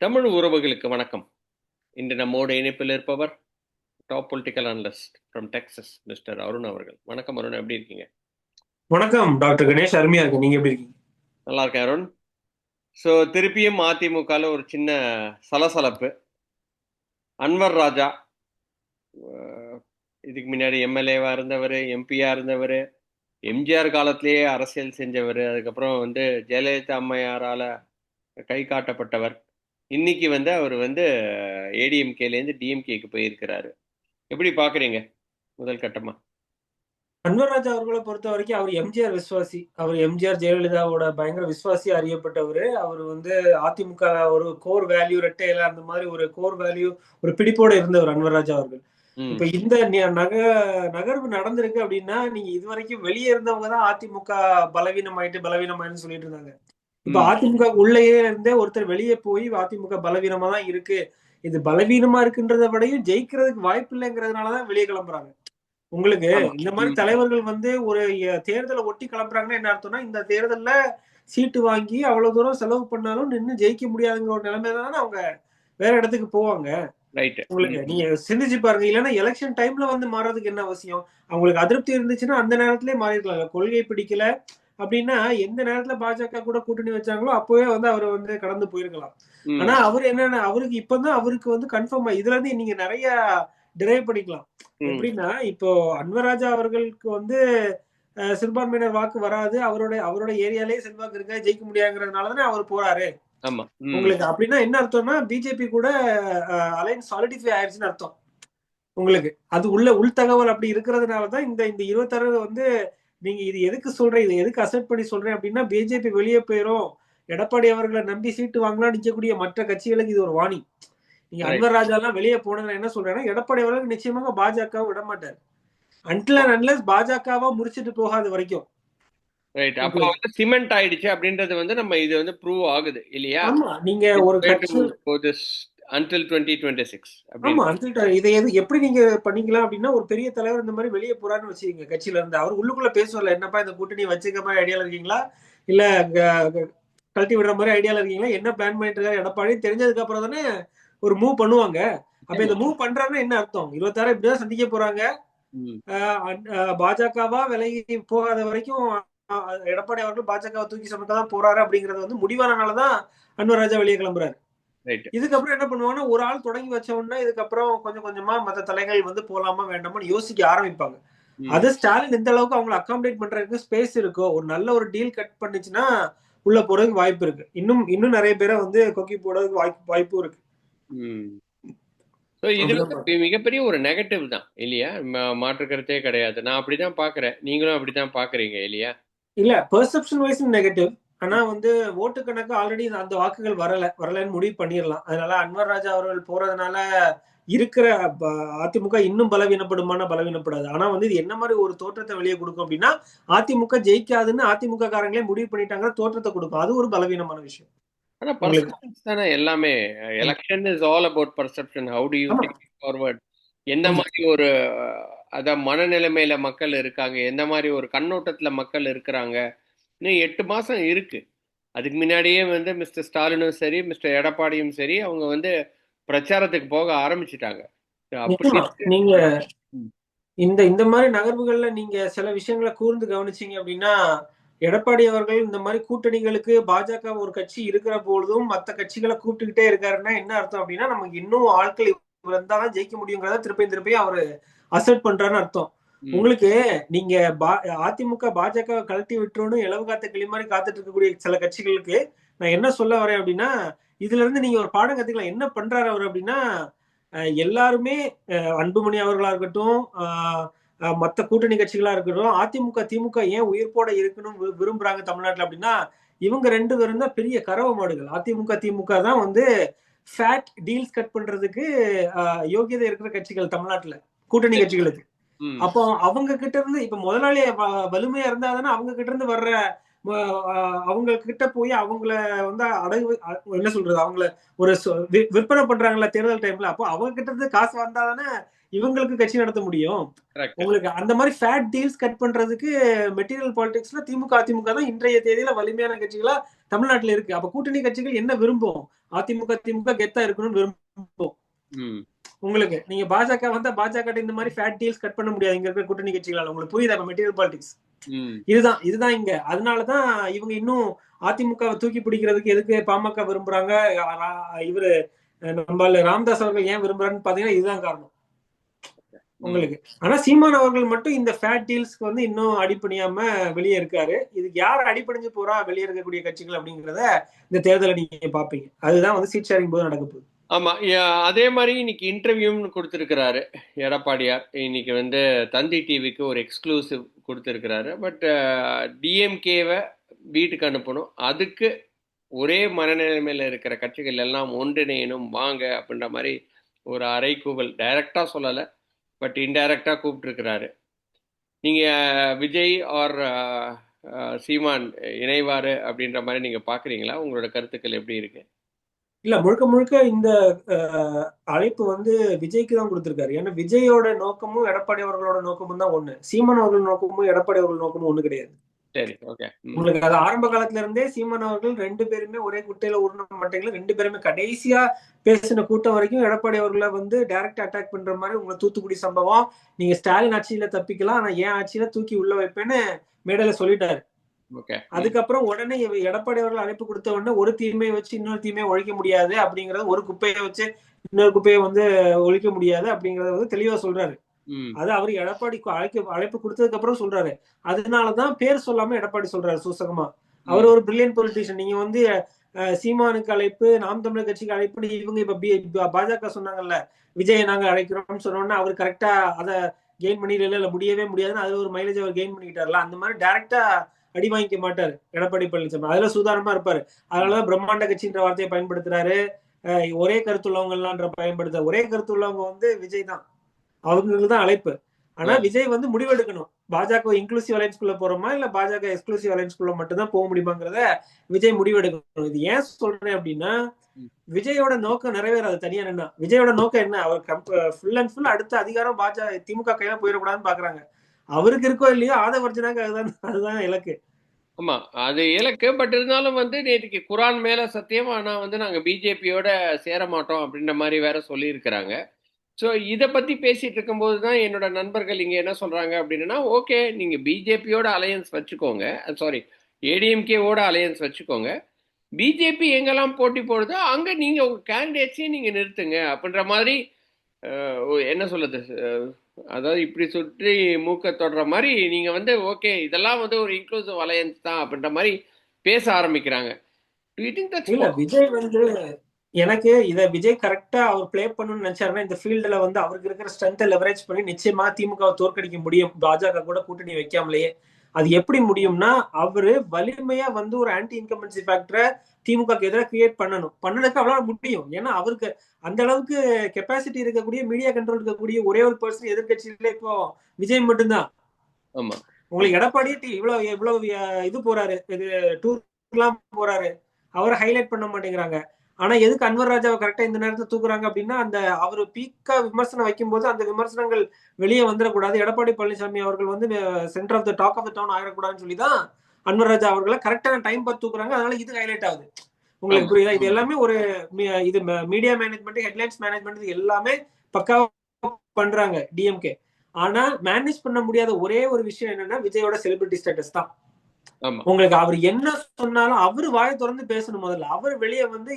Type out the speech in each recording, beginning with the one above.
தமிழ் உறவுகளுக்கு வணக்கம். இன்று நம்மோடு இணைப்பில் இருப்பவர் top political analyst from Texas mister Arun அவர்கள். வணக்கம் அருண் எப்படி இருக்கீங்க? வணக்கம் டாக்டர் கணேஷ். அருமையா இருக்கு நீங்க எப்படி இருக்கீங்க? நல்லா இருக்கேன் அருண். ஸோ திருப்பியும் அதிமுகவில் ஒரு சின்ன சலசலப்பு. அன்வர் ராஜா இதுக்கு முன்னாடி எம்எல்ஏவா இருந்தவர் எம்பியா இருந்தவர் எம்ஜிஆர் காலத்திலேயே அரசியல் செஞ்சவர் அதுக்கப்புறம் வந்து ஜெயலலிதா அம்மையாரால கை காட்டப்பட்டவர். இன்னைக்கு வந்து அவர் வந்து ஏடிஎம்கேலேருந்து டிஎம்கேக்கு போயிருக்கிறாரு. எப்படி பார்க்குறீங்க முதல் கட்டமா? அன்வர் ராஜா அவர்களை பொறுத்த வரைக்கும் அவர் எம்ஜிஆர் விசுவாசி அவர் எம்ஜிஆர் ஜெயலலிதாவோட பயங்கர விசுவாசி அறியப்பட்டவர். அவர் வந்து அதிமுக ஒரு கோர் வேல்யூ ரெட்டையில அந்த மாதிரி ஒரு கோர் வேல்யூ ஒரு பிடிப்போட இருந்தவர் அன்வர் ராஜா அவர்கள். இப்ப இந்த நக நகர்வு நடந்திருக்கு அப்படின்னா நீங்க இது வரைக்கும் வெளியே இருந்தவங்க தான் அதிமுக பலவீனமாயிட்டு பலவீனமாயிட்டு சொல்லிட்டு இருந்தாங்க. இப்ப. அதிமுக உள்ளேயே இருந்தே ஒருத்தர் வெளியே போய் அதிமுக பலவீனமா தான் இருக்கு. இது பலவீனமா இருக்குன்றத விடையும் ஜெயிக்கிறதுக்கு வாய்ப்பு இல்லைங்கிறதுனாலதான் வெளியே கிளம்புறாங்க. உங்களுக்கு. இந்த மாதிரி. தலைவர்கள் வந்து ஒரு தேர்தலை ஒட்டி கிளம்புறாங்கன்னா என்ன அர்த்தம்னா இந்த தேர்தல்ல சீட்டு வாங்கி அவ்வளவு தூரம் செலவு பண்ணாலும் நின்னு ஜெயிக்க முடியாதுங்கிற ஒரு தானே அவங்க வேற இடத்துக்கு போவாங்க. உங்களுக்கு நீங்க சிந்திச்சு பாருங்க. இல்லைன்னா எலெக்ஷன் டைம்ல வந்து மாறதுக்கு என்ன அவசியம்? அவங்களுக்கு அதிருப்தி இருந்துச்சுன்னா அந்த நேரத்திலே மாறிருக்கலாம் கொள்கை பிடிக்கல. அப்படின்னா எந்த நேரத்துல பாஜக கூட கூட்டணி வச்சாங்களோ அப்பவே வந்து அவர் வந்து கடந்து போயிருக்கலாம். ஆனா அவர் என்னன்னா அவருக்கு இப்பதான் அவருக்கு வந்து கன்ஃபார்ம் இதுல இருந்து நீங்க நிறைய டிரைவ் பண்ணிக்கலாம். எப்படின்னா இப்போ அன்வராஜா அவர்களுக்கு வந்து சிறுபான்மையினர் வாக்கு வராது. அவரோட அவரோட ஏரியாலே செல்வாக்கு இருக்க. ஜெயிக்க முடியாங்கிறதுனால தானே அவர் போறாரு. உங்களுக்கு அப்படின்னா என்ன அர்த்தம்னா பிஜேபி கூட அலைன்ஸ் சாலிடிஃபை ஆயிடுச்சுன்னு அர்த்தம். உங்களுக்கு. அது உள்ள உள்தகவல் அப்படி இருக்கிறதுனால தான் இந்த இந்த இருபத்தாறு வந்து நீங்க இது எதுக்கு சொல்றேன் இது எதுக்கு அசெப்ட் பண்ணி சொல்றேன் அப்படின்னா பிஜேபி வெளியே போயிரும் எடப்பாடி அவர்களை நம்பி சீட்டு வாங்கலாம் நிற்கக்கூடிய மற்ற கட்சிகளுக்கு இது ஒரு வாணி நீங்க. அன்வர் ராஜா எல்லாம் வெளியே போனதுல என்ன சொல்றேன்னா எடப்பாடி அவர்களுக்கு நிச்சயமாக பாஜகவை விட மாட்டார் அன்டில் அண்ட் அன்லஸ் பாஜகவா முடிச்சிட்டு போகாத வரைக்கும் ரைட் அப்போ வந்து சிமெண்ட் ஆயிடுச்சு அப்படின்றது வந்து நம்ம இது வந்து ப்ரூவ் ஆகுது இல்லையா ஆமா நீங்க ஒரு கட்சி அன்டில் டுவெண்ட்டி டுவெண்ட்டி சிக்ஸ் ஆமா அன்டில் இதை எப்படி நீங்க பண்ணிக்கலாம் அப்படின்னா ஒரு பெரிய தலைவர் இந்த மாதிரி வெளியே போறாருன்னு வச்சுக்கோங்க கட்சியில இருந்து. அவர் உள்ளுக்குள்ள பேசுவார்ல என்னப்பா இந்த கூட்டணி வச்சுக்க மாதிரி ஐடியால இருக்கீங்களா? இல்ல கழட்டி விடுற மாதிரி ஐடியால இருக்கீங்களா? என்ன பிளான் பண்ணிட்டு இருக்காரு எடப்பாடி தெரிஞ்சதுக்கு அப்புறம் தானே ஒரு மூவ் பண்ணுவாங்க. அப்ப இந்த மூவ் பண்றாருன்னா என்ன அர்த்தம்? இருபத்தாறு இப்படிதான் சந்திக்க போறாங்க. பாஜகவா விலகி போகாத வரைக்கும் எடப்பாடி அவர்கள் பாஜகவை தூக்கி சுமக்க தான் போறாரு அப்படிங்கறது வந்து முடிவானனாலதான் அன்வர் ராஜா வெளியே கிளம்புறாரு. இதுக்கப்புறம் என்ன பண்ணுவாங்கன்னா ஒரு ஆள் தொடங்கி வச்ச உடனே இதுக்கப்புறம் கொஞ்சம் கொஞ்சமா மத்த தலைகள் வந்து போலாமா வேண்டாமான்னு யோசிக்க ஆரம்பிப்பாங்க. அது ஸ்டாலின் எந்த அளவுக்கு அவங்களை அகாமடேட் பண்றதுக்கு ஸ்பேஸ் இருக்கோ ஒரு நல்ல ஒரு டீல் கட் பண்ணுச்சுன்னா உள்ள போறதுக்கு வாய்ப்பு இருக்கு. இன்னும் இன்னும் நிறைய பேரை வந்து கொக்கி போடுறதுக்கு வாய்ப்பு வாய்ப்பும் இருக்கு. ஸோ இது வந்து மிகப்பெரிய ஒரு நெகட்டிவ் தான் இல்லையா? ம- மாற்று கருத்தே கிடையாது. நான் அப்படிதான் பாக்குறேன். நீங்களும் அப்படிதான் பாக்குறீங்க இல்லையா? இல்ல பெர்செப்ஷன் வைஸ் நெகட்டிவ் ஆனா வந்து ஓட்டு கணக்கு ஆல்ரெடி அந்த வாக்குகள் வரல வரலன்னு முடிவு பண்ணிடலாம். அதனால அன்வர் ராஜா அவர்கள் போறதுனால இருக்கிற அதிமுக இன்னும் பலவீனப்படுமான பலவீனப்படாது. ஆனா வந்து இது என்ன மாதிரி ஒரு தோற்றத்தை வெளியே கொடுக்கும் அப்படின்னா அதிமுக ஜெயிக்காதுன்னு அதிமுக காரங்களே முடிவு பண்ணிட்டாங்க தோற்றத்தை கொடுக்கும். அது ஒரு பலவீனமான விஷயம். ஆனா பர்செப்ஷன்ஸ் தானே எல்லாமே. Election is all about perception how do you forward ஆமா. மாதிரி ஒரு அதான் மனநிலைமையில மக்கள் இருக்காங்க. எந்த மாதிரி ஒரு கண்ணோட்டத்துல மக்கள் இருக்கிறாங்க? இன்னும் எட்டு மாசம் இருக்கு அதுக்கு முன்னாடியே வந்து மிஸ்டர் ஸ்டாலினும் சரி மிஸ்டர் எடப்பாடியும் சரி அவங்க வந்து பிரச்சாரத்துக்கு போக ஆரம்பிச்சிட்டாங்க. நீங்க. இந்த இந்த மாதிரி நகர்வுகள்ல நீங்க சில விஷயங்களை கூர்ந்து கவனிச்சீங்க அப்படின்னா எடப்பாடி அவர்கள் இந்த மாதிரி கூட்டணிகளுக்கு பாஜக ஒரு கட்சி இருக்கிற பொழுதும் மத்த கட்சிகளை கூப்பிட்டுக்கிட்டே இருக்காருன்னா என்ன அர்த்தம் அப்படின்னா நமக்கு இன்னும் ஆட்கள் இவர் இருந்தாதான் ஜெயிக்க முடியுங்கிறத திருப்பி திருப்பி அவரு அசெப்ட் பண்றாருன்னு அர்த்தம். உங்களுக்கு நீங்க பா- அதிமுக பாஜக கழட்டி விட்டுறோன்னு இலவு காத்த கிளி மாதிரி காத்துட்டு இருக்கக்கூடிய சில கட்சிகளுக்கு நான் என்ன சொல்ல வரேன் அப்படின்னா இதுல இருந்து நீங்க ஒரு பாடம் கத்துக்கலாம். என்ன பண்றாரு அவர் அப்படின்னா எல்லாருமே அன்புமணி அவர்களா இருக்கட்டும் மத்த கூட்டணி கட்சிகளா இருக்கட்டும் அதிமுக திமுக ஏன் உயிர்ப்போட இருக்கணும் வி- விரும்புறாங்க தமிழ்நாட்டுல அப்படின்னா இவங்க ரெண்டு பேரும் தான் பெரிய கறவை மாடுகள். அதிமுக திமுக தான் வந்து ஃபேட் டீல்ஸ் கட் பண்றதுக்கு யோகியதை இருக்கிற கட்சிகள் தமிழ்நாட்டுல கூட்டணி கட்சிகளுக்கு. அப்போ அவங்க கிட்ட இருந்து இப்ப முதலாளி வலிமையா இருந்தா தானே அவங்க கிட்ட இருந்து வர்ற அவங்க கிட்ட போய் அவங்கள வந்து அடகு என்ன சொல்றது? அவங்கள ஒரு விற்பனை பண்றாங்கல்ல தேர்தல் டைம்ல அப்போ அவங்க கிட்ட இருந்து காசு வந்தா தானே இவங்களுக்கு கட்சி நடத்த முடியும். உங்களுக்கு அந்த மாதிரி ஃபேட் டீல்ஸ் கட் பண்றதுக்கு மெட்டீரியல் பாலிடிக்ஸ்ல திமுக அதிமுக தான் இன்றைய தேதியில வலிமையான கட்சிகளா தமிழ்நாட்டுல இருக்கு. அப்ப கூட்டணி கட்சிகள் என்ன விரும்பும்? அதிமுக திமுக கெத்தா இருக்கணும்னு விரும்பும். உங்களுக்கு நீங்க பாஜக வந்தா பாஜக இந்த மாதிரி ஃபேட் டீல்ஸ் கட் பண்ண முடியாது இங்க இருக்கிற கூட்டணி கட்சிகளால. உங்களுக்கு புரியுதா மெட்டீரியல் பாலிடிக்ஸ் இதுதான் இதுதான் இங்க. அதனாலதான் இவங்க இன்னும் அதிமுகவை தூக்கி பிடிக்கிறதுக்கு எதுக்கு பாமக விரும்புறாங்க? இவரு நம்ம ராமதாஸ் அவர்கள் ஏன் விரும்புறாருன்னு பாத்தீங்கன்னா இதுதான் காரணம். உங்களுக்கு. ஆனா சீமான் அவர்கள் மட்டும் இந்த ஃபேட் டீல்ஸ்க்கு வந்து இன்னும் அடிப்பணியாம வெளியே இருக்காரு. இதுக்கு யார் அடிப்பணிஞ்சு போறா? வெளியே இருக்கக்கூடிய கட்சிகள் அப்படிங்கறத இந்த தேர்தலை நீங்க பாப்பீங்க அதுதான் வந்து சீட் ஷேரிங் போது நடக்க போகுது. ஆமா அதே மாதிரி இன்னைக்கு இன்டர்வியூன்னு கொடுத்துருக்கிறாரு எடப்பாடியார். இன்னைக்கு வந்து தந்தி டிவிக்கு ஒரு எக்ஸ்க்ளூசிவ் கொடுத்துருக்கிறாரு. பட் டிஎம்கேவை வீட்டுக்கு அனுப்பணும். அதுக்கு ஒரே மனநிலைமையில் இருக்கிற கட்சிகள் எல்லாம் ஒன்றிணையணும் வாங்க அப்படின்ற மாதிரி ஒரு அறைகூவல் டைரக்டாக சொல்லலை பட் இன்டைரக்டாக கூப்பிட்டுருக்கிறாரு. நீங்கள் விஜய் ஆர் சீமான் இணைவார் அப்படின்ற மாதிரி நீங்கள் பார்க்குறீங்களா உங்களோட கருத்துக்கள் எப்படி இருக்குது இல்ல முழுக்க முழுக்க இந்த அழைப்பு வந்து விஜய்க்கு தான் கொடுத்திருக்காரு. ஏன்னா விஜயோட நோக்கமும் எடப்பாடி அவர்களோட நோக்கமும் தான் ஒண்ணு. சீமான் அவர்கள் நோக்கமும் எடப்பாடி அவர்கள் நோக்கமும் ஒண்ணு கிடையாது. உங்களுக்கு அது ஆரம்ப காலத்துல இருந்தே சீமான் அவர்கள் ரெண்டு பேருமே ஒரே குட்டையில உருண மாட்டீங்களா ரெண்டு பேருமே கடைசியா பேசின கூட்டம் வரைக்கும் எடப்பாடி அவர்களை வந்து டைரக்ட் அட்டாக் பண்ற மாதிரி உங்களை தூத்துக்குடி சம்பவம் நீங்க ஸ்டாலின் ஆட்சியில தப்பிக்கலாம் ஆனா என் ஆட்சியில தூக்கி உள்ள வைப்பேன்னு மேடையில சொல்லிட்டாரு. அதுக்கப்புறம் உடனே எடப்பாடி அவர்கள் அழைப்பு கொடுத்த உடனே ஒரு தீமையை வச்சு இன்னொரு தீமையை ஒழிக்க முடியாது அப்படிங்கறது ஒரு குப்பையை வச்சு இன்னொரு குப்பையை வந்து ஒழிக்க முடியாது அப்படிங்கறத வந்து தெளிவா சொல்றாரு. அது அவர் எடப்பாடி அழைக்க அழைப்பு கொடுத்ததுக்கு அப்புறம் சொல்றாரு. அதனாலதான் பேர் சொல்லாம எடப்பாடி சொல்றாரு சூசகமா. அவர் ஒரு பிரில்லியன் பொலிட்டிஷியன் நீங்க வந்து சீமானுக்கு அழைப்பு நாம் தமிழர் கட்சிக்கு அழைப்பு இவங்க இப்ப பி- ப- பாஜக சொன்னாங்கல்ல விஜய் நாங்க அழைக்கிறோம்னு சொன்னோம்னா அவர் கரெக்டா அதை கெயின் பண்ணிடல இல்ல முடியவே முடியாதுன்னு அதுல ஒரு மைலேஜ் அவர் கெயின் பண்ணிக்கிட்டார்ல அந்த மாதிரி டைரக்டா அடி வாங்கிக்க மாட்டாரு. எடப்பாடி பழனிசாமி. அதுல சூதானமா இருப்பாரு. அதனாலதான் பிரம்மாண்ட கட்சின்ற வார்த்தையை பயன்படுத்துறாரு. ஒரே கருத்துள்ளவங்க எல்லாம்ன்ற பயன்படுத்த ஒரே கருத்துள்ளவங்க வந்து விஜய் தான். அவங்களுக்கு தான் அழைப்பு. ஆனா விஜய் வந்து முடிவெடுக்கணும். பாஜக இன்க்ளூசிவ் அலைன்ஸ்குள்ள போறோமா? இல்ல பாஜக எக்ஸ்க்ளூசிவ் அலைன்ஸ்குள்ள மட்டும் தான் போக முடியுமாங்கிறத விஜய் முடிவெடுக்கணும். இது ஏன் சொல்றேன் அப்படின்னா விஜயோட நோக்கம் நிறைவேறாது. தனியா என்ன விஜயோட நோக்கம் என்ன? அவர் ஃபுல் அண்ட் ஃபுல் அடுத்த அதிகாரம் பாஜக திமுக கையில போயிடக்கூடாதுன்னு பாக்குறாங்க. அவருக்கு இருக்கோ இல்லையோ ஆதவர்ஜனாக்கு அதுதான் அதுதான் இலக்கு. ஆமா அது இலக்கு பட் இருந்தாலும் வந்து நேற்றுக்கு குரான் மேல சத்தியம் ஆனா வந்து நாங்க பிஜேபியோட சேர மாட்டோம் அப்படின்ற மாதிரி வேற சொல்லியிருக்கிறாங்க. ஸோ இதை பத்தி பேசிட்டு இருக்கும்போது தான் என்னோட நண்பர்கள் இங்க என்ன சொல்றாங்க அப்படின்னா ஓகே நீங்க பிஜேபியோட அலையன்ஸ் வச்சுக்கோங்க. சாரி ஏடிஎம்கேவோட அலையன்ஸ் வச்சுக்கோங்க. பிஜேபி எங்கெல்லாம் போட்டி போடுதோ அங்க நீங்க உங்க கேண்டிடேட்ஸையும் நீங்க நிறுத்துங்க அப்படின்ற மாதிரி என்ன சொல்லுது அதாவது இப்படி சுற்றி மூக்க தொடுற மாதிரி நீங்க வந்து ஓகே இதெல்லாம் வந்து ஒரு இன்க்ளூசிவ் அலையன்ஸ் தான் அப்படின்ற மாதிரி பேச ஆரம்பிக்கிறாங்க. விஜய் வந்து எனக்கு இத விஜய் கரெக்டா அவர் ப்ளே பண்ணணும்னு நினைச்சாருன்னா இந்த ஃபீல்டுல வந்து அவருக்கு இருக்கிற ஸ்ட்ரென்த்தை லெவரேஜ் பண்ணி நிச்சயமா திமுகவை தோற்கடிக்க முடியும். பாஜக கூட கூட்டணி வைக்காமலேயே. அது எப்படி முடியும்னா அவரு வலிமையா வந்து ஒரு ஆன்டி இன்கம்பன்சி ஃபேக்டரை திமுக எதிராக கிரியேட் பண்ணணும். பண்ணதுக்கு அவரால முடியும். ஏன்னா அவருக்கு அந்த அளவுக்கு கெப்பாசிட்டி இருக்கக்கூடிய மீடியா கண்ட்ரோல் இருக்கக்கூடிய ஒரே ஒரு பர்சன் எதிர்கட்சியில இப்போ விஜய் மட்டும்தான். ஆமா. உங்களுக்கு எடப்பாடி இவ்வளவு இவ்வளவு இது போறாரு. இது டூர்லாம் போறாரு. அவரை ஹைலைட் பண்ண மாட்டேங்கிறாங்க. ஆனா எதுக்கு அன்வர் ராஜாவை கரெக்டா இந்த நேரத்துல தூக்குறாங்க அப்படின்னா அந்த அவர் பீக்கா விமர்சனம் வைக்கும்போது அந்த விமர்சனங்கள் வெளியே வந்துடக்கூடாது எடப்பாடி பழனிசாமி அவர்கள் வந்து centre of the talk of the town ஆயிடக்கூடாதுன்னு சொல்லி தான் அன்வர் ராஜா அவர்களை கரெக்டான டைம் பார்த்து தூக்குறாங்க. அதனால இது ஹைலைட் ஆகுது. உங்களுக்கு. புரியுதா? இது எல்லாமே ஒரு இது மீடியா மேனேஜ்மெண்ட் ஹெட்லைன்ஸ் மேனேஜ்மெண்ட் இது எல்லாமே பக்காவா பண்றாங்க டிஎம்கே ஆனா மேனேஜ் பண்ண முடியாத ஒரே ஒரு விஷயம் என்னன்னா விஜயோட செலிபிரிட்டி ஸ்டேட்டஸ் தான். உங்களுக்கு அவர் என்ன சொன்னாலும் அவரு வாயை திறந்து பேசணும் முதல்ல. அவர் வெளியே வந்து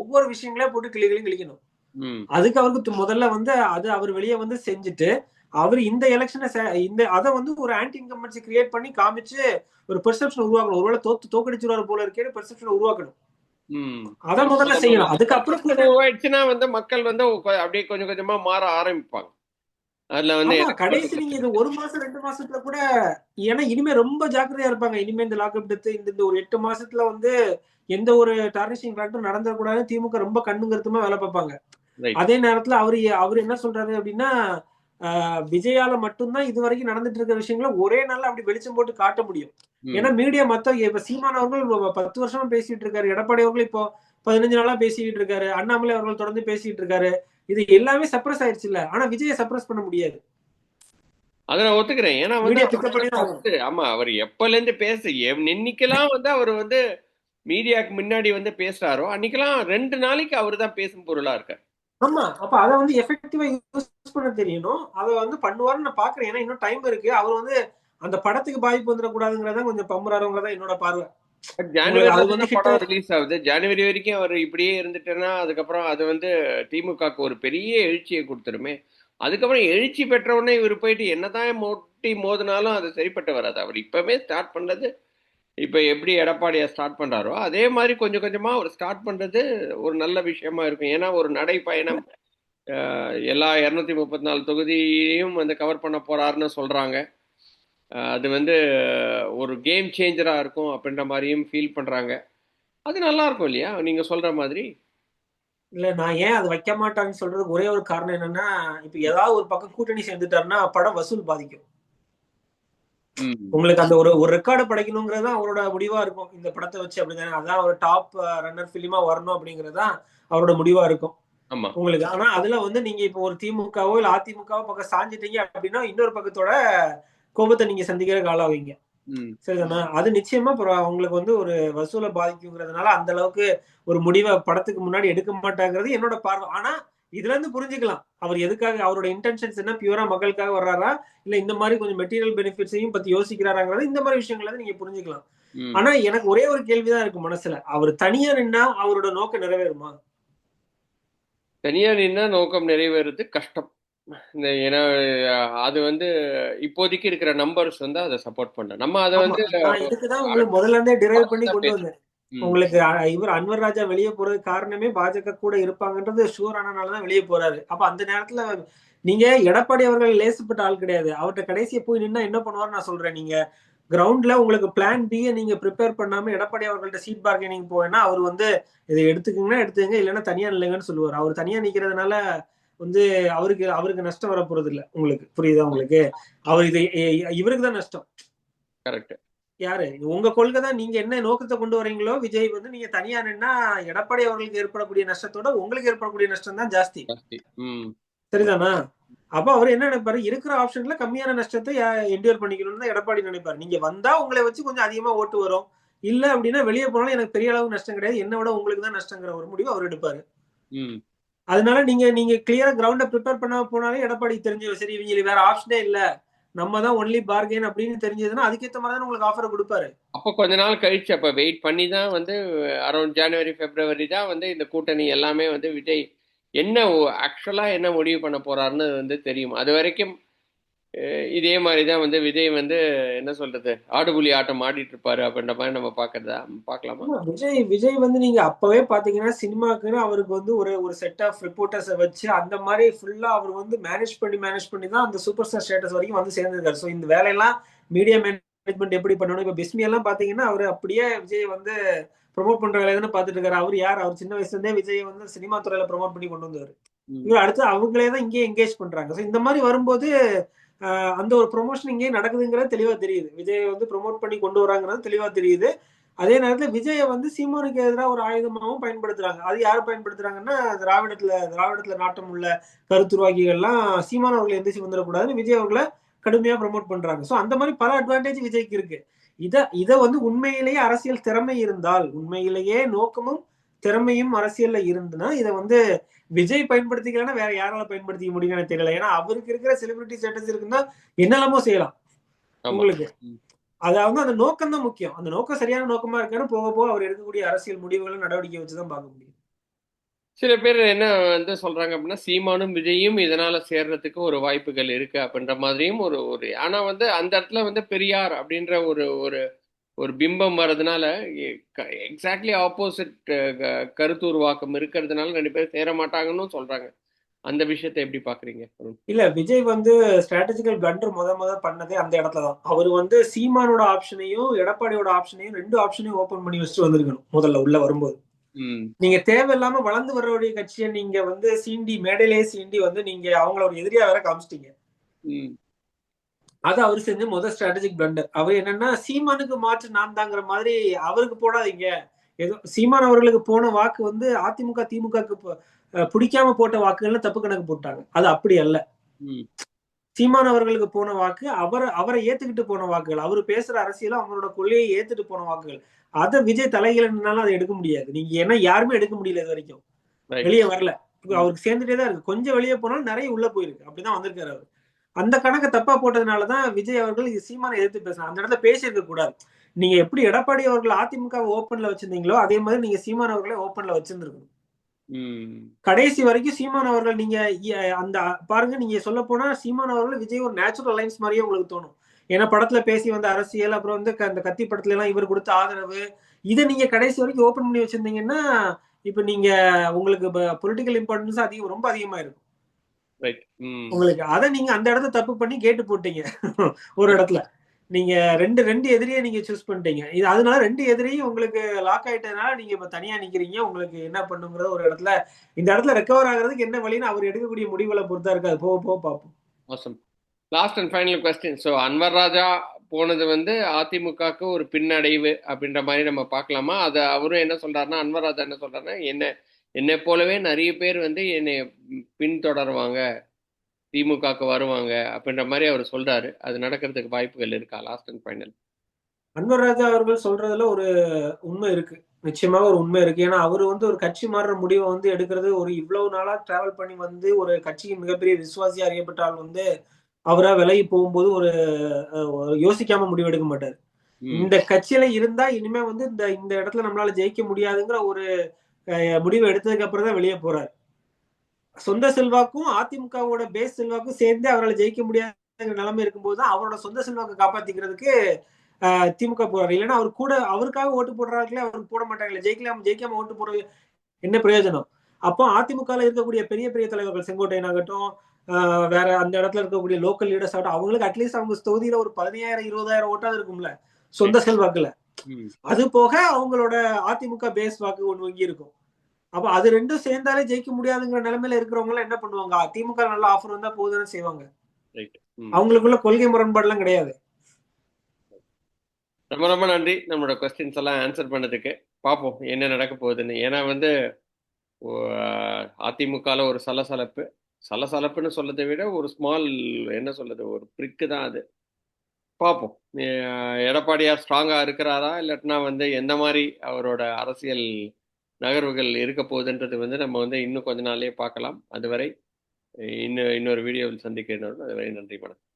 ஒவ்வொரு விஷயங்களையும் போட்டு கிளிகளையும் கிளிக்கணும். அதுக்கு அவருக்கு முதல்ல வந்து அது அவர் வெளியே வந்து செஞ்சுட்டு அவர் இந்த எலெக்ஷனை இந்த அதை வந்து ஒரு ஆன்டி இன்கம்பன்சி கிரியேட் பண்ணி காமிச்சு ஒரு பெர்செப்ஷன் உருவாக்கணும். ஒருவேளை தோத்து தோக்கடிச்சுருவாரு போல இருக்கேன்னு பெர்செப்ஷன் உருவாக்கணும். அதை முதல்ல செய்யணும். அதுக்கப்புறம் வந்து மக்கள் வந்து அப்படியே கொஞ்சம் கொஞ்சமா மாற ஆரம்பிப்பாங்க. அதுல வந்து கடைசி நீங்க இது ஒரு மாசம் ரெண்டு மாசத்துல கூட ஏன்னா இனிமே ரொம்ப ஜாக்கிரதையா இருப்பாங்க. இனிமே இந்த லாக்அப் டெத்து இந்த ஒரு எட்டு மாசத்துல வந்து எந்த ஒரு டார்னிஷிங் ஃபேக்டரும் நடந்துடக்கூடாது திமுக ரொம்ப கண்ணுங்கருத்துமா வேலை பார்ப்பாங்க. அதே நேரத்துல அவரு அவரு என்ன சொல்றாரு அப்படின்னா விஜயால மட்டும்தான் இது வரைக்கும் நடந்துட்டு இருக்க விஷயங்களை ஒரே நாள்ல அப்படி வெளிச்சம் போட்டு காட்ட முடியும். ஏன்னா மீடியா மத்த இப்ப சீமான் அவர்கள் பத்து வருஷமா பேசிட்டு இருக்காரு. எடப்பாடி அவர்கள் இப்போ பதினஞ்சு நாளா பேசிட்டு இருக்காரு. அண்ணாமலை அவர்கள் தொடர்ந்து பேசிட்டு இருக்காரு. இது எல்லாமே சப்ரஸ் ஆயிடுச்சு இல்ல. ஆனா விஜயை சப்ரஸ் பண்ண முடியாது. அதை நான் ஒத்துக்கிறேன். ஏன்னா வந்து ஆமா அவர் எப்பல இருந்து பேச இன்னைக்கெல்லாம் வந்து அவர் வந்து மீடியாக்கு முன்னாடி வந்து பேசுறாரோ அன்னைக்கெல்லாம் ரெண்டு நாளைக்கு அவர் தான் பேசும் பொருளா இருக்கார். ஆமா அப்ப அதை வந்து எஃபெக்டிவா யூஸ் பண்ண தெரியணும். அதை வந்து பண்ணுவாருன்னு நான் பாக்குறேன். ஏன்னா இன்னும் டைம் இருக்கு. அவர் வந்து அந்த படத்துக்கு பாதிப்பு வந்துடக்கூடாதுங்கிறதா கொஞ்சம் பம்புறாருங்கிறதா என்னோட பார்வை. ஜனவரி ரிலீஸ் ஆகுது. ஜனவரி வரைக்கும் அவர் இப்படியே இருந்துட்டேன்னா அதுக்கப்புறம் அது வந்து திமுகக்கு ஒரு பெரிய எழுச்சியை கொடுத்துருமே அதுக்கப்புறம் எழுச்சி பெற்ற உடனே இவர் போயிட்டு என்னதான் மோட்டி மோதினாலும் அது சரிப்பட்டு வராது. அவர் இப்பவே ஸ்டார்ட் பண்ணது இப்போ எப்படி எடப்பாடியை ஸ்டார்ட் பண்ணுறாரோ அதே மாதிரி கொஞ்சம் கொஞ்சமாக அவர் ஸ்டார்ட் பண்ணுறது ஒரு நல்ல விஷயமா இருக்கும். ஏன்னா ஒரு நடைப்பயணம் எல்லா இரநூத்தி முப்பத்தி நாலு தொகுதியையும் வந்து கவர் பண்ண போகிறாருன்னு சொல்கிறாங்க அது வந்து ஒரு கேம் சேஞ்சராக இருக்கும் அப்படின்ற மாதிரியும் ஃபீல் பண்ணுறாங்க அது நல்லா இருக்கும் இல்லையா? நீங்கள் சொல்கிற மாதிரி. இல்லை நான் ஏன் அது வைக்க மாட்டாங்கன்னு சொல்கிறதுக்கு ஒரே ஒரு காரணம் என்னன்னா இப்போ ஏதாவது ஒரு பக்கம் கூட்டணி சேர்ந்துட்டாருன்னா படம் வசூல் பாதிக்கும். உங்களுக்கு அந்த ஒரு ஒரு ரெக்கார்டு படைக்கணுங்கிறது அவரோட முடிவா இருக்கும். இந்த படத்தை வச்சு அப்படிதானே? அதான் ஒரு டாப் ரன்னர் பிலிமா வரணும் அப்படிங்கிறது அவரோட முடிவா இருக்கும். ஆமா. உங்களுக்கு ஆனா அதுல வந்து நீங்க இப்போ ஒரு திமுகவோ இல்ல அதிமுகவோ பக்கம் சாஞ்சிட்டீங்க அப்படின்னா இன்னொரு பக்கத்தோட கோபத்தை நீங்க சந்திக்கிற ஆளாவீங்க ம். சரிதானே? அது நிச்சயமா அப்புறம் உங்களுக்கு வந்து ஒரு வசூலை பாதிக்குங்கிறதுனால அந்த அளவுக்கு ஒரு முடிவை படத்துக்கு முன்னாடி எடுக்க மாட்டாங்கிறது என்னோட பார்வை. ஆனா இதுல இருந்து புரிஞ்சுக்கலாம். அவர் எதுக்காக அவரோட இன்டென்ஷன்ஸ் என்ன? பியூரா மக்களுக்காக வர்றாரா? இல்ல இந்த மாதிரி கொஞ்சம் மெட்டீரியல் பெனிஃபிட்ஸையும் பத்தி யோசிக்கிறாராங்கிறது இந்த மாதிரி விஷயங்களை நீங்க புரிஞ்சுக்கலாம். ஆனா எனக்கு ஒரே ஒரு கேள்விதான் இருக்கு மனசுல. அவர் தனியா நின்னா அவரோட நோக்கம் நிறைவேறுமா? தனியா நின்னா நோக்கம் நிறைவேறது கஷ்டம். இந்த ஏன்னா அது வந்து இப்போதைக்கு இருக்கிற நம்பர்ஸ் வந்து அதை சப்போர்ட் பண்ண நம்ம அதை வந்து முதல்ல இருந்தே டிரைவ் பண்ணி கொண்டு. வந்தேன். உங்களுக்கு இவர் அன்வர் ராஜா வெளியே போறது காரணமே பாஜக கூட இருப்பாங்கன்றது ஷூர் ஆனனாலதான் வெளியே போறாரு. அப்ப அந்த நேரத்துல நீங்க எடப்பாடி அவர்கள் லேசுப்பட்ட ஆள் கிடையாது. அவர்கிட்ட கடைசியா போய் நின்னா என்ன பண்ணுவாரு நான் சொல்றேன். நீங்க கிரவுண்ட்ல உங்களுக்கு பிளான் பி நீங்க ப்ரிப்பேர் பண்ணாம எடப்பாடி அவர்கள்ட்ட சீட் பார்கெனிங் போவேன்னா அவர் வந்து இதை எடுத்துக்கங்கன்னா எடுத்துக்கங்க இல்லைன்னா தனியா இல்லைங்கன்னு சொல்லுவார். அவர் தனியா நிக்கிறதுனால வந்து அவருக்கு அவருக்கு நஷ்டம் வர போறது இல்ல உங்களுக்கு. புரியுதா உங்களுக்கு? அவர் இது இவருக்கு தான் நஷ்டம். கரெக்ட் யாரு? உங்க கொள்கை தான் நீங்க என்ன நோக்கத்தை கொண்டு வரீங்களோ விஜய் வந்து நீங்க தனியா நின்னா எடப்பாடி அவர்களுக்கு ஏற்படக்கூடிய நஷ்டத்தோட உங்களுக்கு ஏற்படக்கூடிய நஷ்டம் தான் ஜாஸ்தி. சரிதானா? அப்ப அவர் என்ன நினைப்பாரு? இருக்கிற ஆப்ஷன்ல கம்மியான நஷ்டத்தை என்டியூர் பண்ணிக்கணும்னு தான் எடப்பாடி நினைப்பாரு. நீங்க வந்தா உங்களை வச்சு கொஞ்சம் அதிகமா ஓட்டு வரும். இல்ல அப்படின்னா வெளியே போனாலும் எனக்கு பெரிய அளவு நஷ்டம் கிடையாது. என்ன விட உங்களுக்கு தான் நஷ்டங்கிற ஒரு முடிவு அவர் எடுப்பாரு. அதனால நீங்க நீங்க கிளியரா கிரவுண்ட ப்ரிப்பேர் பண்ண போனாலே எடப்பாடி தெரிஞ்சு சரி இவங்களுக்கு வேற ஆப்ஷனே இல்ல. நம்ம தான் ஒன்லி பார்கெயின் அப்படின்னு தெரிஞ்சதுன்னா அதுக்கேற்ற மாதிரி தான் உங்களுக்கு ஆஃபர் கொடுப்பாரு. அப்போ கொஞ்ச நாள் கழிச்சு அப்போ வெயிட் பண்ணி தான் வந்து அரௌண்ட் ஜனவரி பிப்ரவரி தான் வந்து இந்த கூட்டணி எல்லாமே வந்து விஜய் என்ன ஆக்சுவலா என்ன முடிவு பண்ண போறாருன்னு வந்து தெரியும். அது வரைக்கும் இதே மாதிரி தான் வந்து விஜய் வந்து என்ன சொல்றது? ஆடுபுலி ஆட்டம் ஆடிட்டு இருப்பாரு அப்படின்ற மாதிரி நம்ம பாக்குறதா? பார்க்கலாமா ஆமா, விஜய் விஜய் வந்து நீங்க அப்பவே பாத்தீங்கன்னா சினிமாக்குன்னு அவருக்கு வந்து ஒரு ஒரு செட் ஆஃப் ரிப்போர்ட்டர்ஸை வச்சு அந்த மாதிரி ஃபுல்லா அவர் வந்து மேனேஜ் பண்ணி மேனேஜ் பண்ணி தான் அந்த சூப்பர் ஸ்டார் ஸ்டேட்டஸ் வரைக்கும் வந்து சேர்ந்திருக்காரு. ஸோ இந்த வேலையெல்லாம் மீடியா மேனேஜ்மெண்ட் எப்படி பண்ணணும்? இப்ப பிஸ்மி எல்லாம் பாத்தீங்கன்னா அவர் அப்படியே விஜய் வந்து ப்ரோமோட் பண்ற வேலையை தானே பாத்துட்டு இருக்காரு. அவர் யார்? அவர் சின்ன வயசுல இருந்தே விஜய் வந்து சினிமா துறையில ப்ரோமோட் பண்ணி கொண்டு வந்தாரு. இவர் அடுத்து அவங்களே தான் இங்கே என்கேஜ் பண்றாங்க. ஸோ இந்த மாதிரி வரும்போது அந்த ஒரு ப்ரொமோஷன் இங்கே நடக்குதுங்கிறது தெளிவா தெரியுது. விஜய் வந்து ப்ரொமோட் பண்ணி கொண்டு வராங்கிறது தெளிவா தெரியுது. அதே நேரத்துல விஜயை வந்து சீமானுக்கு எதிராக ஒரு ஆயுதமாகவும் பயன்படுத்துறாங்க. அது யார் பயன்படுத்துறாங்கன்னா திராவிடத்துல திராவிடத்துல நாட்டம் உள்ள கருத்துருவாக்கிகள்லாம் சீமான் அவர்களை எந்திரிச்சு வந்துடக்கூடாதுன்னு விஜய் அவர்களை கடுமையா ப்ரமோட் பண்றாங்க. ஸோ அந்த மாதிரி பல அட்வான்டேஜ் விஜய்க்கு இருக்கு. இதை இதை வந்து உண்மையிலேயே அரசியல் திறமை இருந்தால் உண்மையிலேயே நோக்கமும் திறமையும் அரசியல்ல இருந்துன்னா இதை வந்து விஜய் பயன்படுத்திக்கலன்னா வேற யாரால பயன்படுத்திக்க முடியும்னு தெரியல. ஏன்னா அவருக்கு இருக்கிற செலிபிரிட்டி ஸ்டேட்டஸ் இருக்குன்னா என்னெல்லாமோ செய்யலாம். உங்களுக்கு. அதாவது அந்த நோக்கம் தான் முக்கியம். அந்த நோக்கம் சரியான நோக்கமா இருக்கான்னு போக போக அவர் எடுக்கக்கூடிய அரசியல் முடிவுகளை நடவடிக்கை வச்சுதான் பார்க்க முடியும். சில பேர் என்ன வந்து சொல்றாங்க அப்படின்னா சீமானும் விஜயும் இதனால சேர்றதுக்கு ஒரு வாய்ப்புகள் இருக்கு அப்படின்ற மாதிரியும் ஒரு ஒரு ஆனா வந்து அந்த இடத்துல வந்து பெரியார் அப்படின்ற ஒரு ஒரு ஒரு பிம்பம் வர்றதுனால எக்ஸாக்ட்லி ஆப்போசிட் கருத்து உருவாக்கம் இருக்கிறதுனால ரெண்டு பேரும் சேர மாட்டாங்கன்னு சொல்றாங்க. அந்த விஷயத்தை எப்படி பாக்குறீங்க? இல்ல விஜய் வந்து ஸ்ட்ராட்டஜிக்கல் பிளண்டர் முத முத பண்ணதே அந்த இடத்துல தான். அவர் வந்து சீமானோட ஆப்ஷனையும் எடப்பாடியோட ஆப்ஷனையும் ரெண்டு ஆப்ஷனையும் ஓபன் பண்ணி வச்சுட்டு வந்திருக்கணும் முதல்ல உள்ள வரும்போது. நீங்க தேவையில்லாம வளர்ந்து வரக்கூடிய கட்சியை நீங்க வந்து சீண்டி மேடையிலேயே சீண்டி வந்து நீங்க அவங்கள ஒரு எதிரியா வேற காமிச்சிட்டீங்க. அது அவர் செஞ்ச முதல் ஸ்ட்ராட்டஜிக் பிளண்டர் அவர் என்னன்னா சீமானுக்கு மாற்று நான் தாங்கிற மாதிரி அவருக்கு போடாதீங்க. ஏதோ சீமான் அவர்களுக்கு போன வாக்கு வந்து அதிமுக திமுகக்கு பிடிக்காம போட்ட வாக்குகள்னு தப்பு கணக்கு போட்டாங்க. அது அப்படி அல்ல. சீமான் அவர்களுக்கு போன வாக்கு அவர் அவரை ஏத்துக்கிட்டு போன வாக்குகள் அவர் பேசுற அரசியலும் அவரோட கொள்கையை ஏத்துட்டு போன வாக்குகள். அதை விஜய் தலையிலனாலும் அதை எடுக்க முடியாது. நீங்க ஏன்னா யாருமே எடுக்க முடியல இது வரைக்கும். வெளியே வரல. அவருக்கு சேர்ந்துட்டே தான் இருக்கு. கொஞ்சம் வெளியே போனாலும் நிறைய உள்ள போயிருக்கு. அப்படிதான் வந்திருக்காரு அவர். அந்த கணக்கை தப்பா போட்டதுனாலதான் விஜய் அவர்கள் சீமானை எதிர்த்து பேசுறாங்க அந்த இடத்துல பேசியிருக்க கூடாது. நீங்க எப்படி எடப்பாடி அவர்கள் அதிமுக ஓப்பன்ல வச்சிருந்தீங்களோ அதே மாதிரி நீங்க சீமான் அவர்களை ஓப்பன்ல வச்சிருந்திருக்கணும். கடைசி வரைக்கும் சீமான் அவர்கள் நீங்க அந்த பாருங்க நீங்க சொல்ல போனா சீமான் அவர்கள் விஜய் ஒரு நேச்சுரல் அலைன்ஸ் மாதிரியே உங்களுக்கு தோணும். ஏன்னா படத்துல பேசி வந்த அரசியல் அப்புறம் வந்து அந்த கத்தி படத்துல எல்லாம் இவர் கொடுத்த ஆதரவு இதை நீங்க கடைசி வரைக்கும் ஓபன் பண்ணி வச்சிருந்தீங்கன்னா இப்ப நீங்க உங்களுக்கு பொலிட்டிக்கல் இம்பார்ட்டன்ஸ் அதிகம் ரொம்ப அதிகமா இருக்கும் உங்களுக்கு அதை நீங்க அந்த இடத்த தப்பு பண்ணி கேட்டு போட்டீங்க. ஒரு இடத்துல. நீங்க ரெண்டு ரெண்டு எதிரியை நீங்க சூஸ் பண்ணிட்டீங்க. இது அதனால ரெண்டு எதிரியும் உங்களுக்கு லாக் ஆயிட்டதுனால நீங்க இப்ப தனியா நிக்கிறீங்க. உங்களுக்கு என்ன பண்ணுங்கிறத ஒரு இடத்துல இந்த இடத்துல ரெக்கவர் ஆகுறதுக்கு என்ன வழின்னு அவர் எடுக்கக்கூடிய முடிவுகளை பொறுத்தா இருக்காது. போக போக பார்ப்போம். Last and final question so Anwar Raja போனது வந்து அதிமுகவுக்கு ஒரு பின்னடைவு அப்படின்ற மாதிரி நம்ம பார்க்கலாமா? அது அவரும் என்ன சொல்றாருன்னா அன்வர் ராஜா என்ன சொல்றாருன்னா என்ன என்னை போலவே நிறைய பேர் வந்து என்னை பின்தொடருவாங்க திமுகவுக்கு வருவாங்க அப்படின்ற மாதிரி அவர் சொல்றாரு. அது நடக்கிறதுக்கு வாய்ப்புகள் இருக்கா? Last and final Anwar Raja அவர்கள் சொல்றதுல ஒரு உண்மை இருக்கு. நிச்சயமாக ஒரு உண்மை இருக்கு. ஏன்னா அவர் வந்து ஒரு கட்சி மாறுற முடிவை வந்து எடுக்கிறது ஒரு இவ்வளவு நாளா டிராவல் பண்ணி வந்து ஒரு கட்சிக்கு மிகப்பெரிய விசுவாசியா அறியப்பட்ட ஆள் வந்து அவரா விலகி போகும்போது ஒரு யோசிக்காம முடிவு எடுக்க மாட்டார் இந்த கட்சியில இருந்தா இனிமே வந்து இந்த இந்த இடத்துல நம்மளால ஜெயிக்க முடியாதுங்கிற ஒரு முடிவை எடுத்ததுக்கு அப்புறம் தான் வெளியே போறாரு. சொந்த செல்வாக்கும் அதிமுகவோட பேஸ் செல்வாக்கும் சேர்ந்து அவரால் ஜெயிக்க முடியாதுங்கிற நிலைமை இருக்கும்போது தான் அவரோட சொந்த செல்வாக்கை காப்பாத்திக்கிறதுக்கு திமுக போறாரு. இல்லைன்னா அவர் கூட அவருக்காக ஓட்டு போடுறாங்களே அவருக்கு போட மாட்டாங்களே. ஜெயிக்கலாம் ஜெயிக்காம ஓட்டு போடுறது என்ன பிரயோஜனம்? அப்போ அதிமுகல இருக்கக்கூடிய பெரிய பெரிய தலைவர்கள் செங்கோட்டையன் ஆகட்டும் வேற அந்த இடத்துல இருக்கக்கூடிய லோக்கல் லீடர்ஸ் ஆகட்டும் அவங்களுக்கு அட்லீஸ்ட் அவங்க தொகுதியில ஒரு பதினாயிரம் இருபதாயிரம் ஓட்டாவது இருக்கும்ல சொந்த செல்வாக்குல. அது போக அவங்களோட அதிமுக பேஸ் வாக்கு ஒண்ணு வங்கி இருக்கும் அப்ப அது ரெண்டும் சேர்ந்தாலே ஜெயிக்க முடியாதுங்கிற நிலைமையில இருக்கிறவங்க எல்லாம் என்ன பண்ணுவாங்க? திமுக நல்ல ஆஃபர் வந்தா போதுன்னு செய்வாங்க. ரைட் அவங்களுக்குள்ள கொள்கை முரண்பாடுலாம் கிடையாது. ரொம்ப ரொம்ப நன்றி. நம்மளோட கொஸ்டின்ஸ் எல்லாம் ஆன்சர் பண்ணதுக்கு. பார்ப்போம் என்ன நடக்க போகுதுன்னு. ஏன்னா வந்து அதிமுகவில் ஒரு சலசலப்பு. சலசலப்புன்னு சொல்லதை விட ஒரு ஸ்மால் என்ன சொல்றது? ஒரு ப்ரிக்கு தான் அது. பார்ப்போம். எடப்பாடியார் ஸ்ட்ராங்காக இருக்கிறாரா? இல்லாட்டினா வந்து எந்த மாதிரி அவரோட அரசியல் நகர்வுகள் இருக்க போகுதுன்றது வந்து நம்ம வந்து இன்னும் கொஞ்ச நாளே பார்க்கலாம். அதுவரை இன்னும் இன்னொரு வீடியோவில் சந்திக்கிறோம் அதுவரை நன்றி வணக்கம்.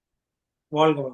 வாழ்க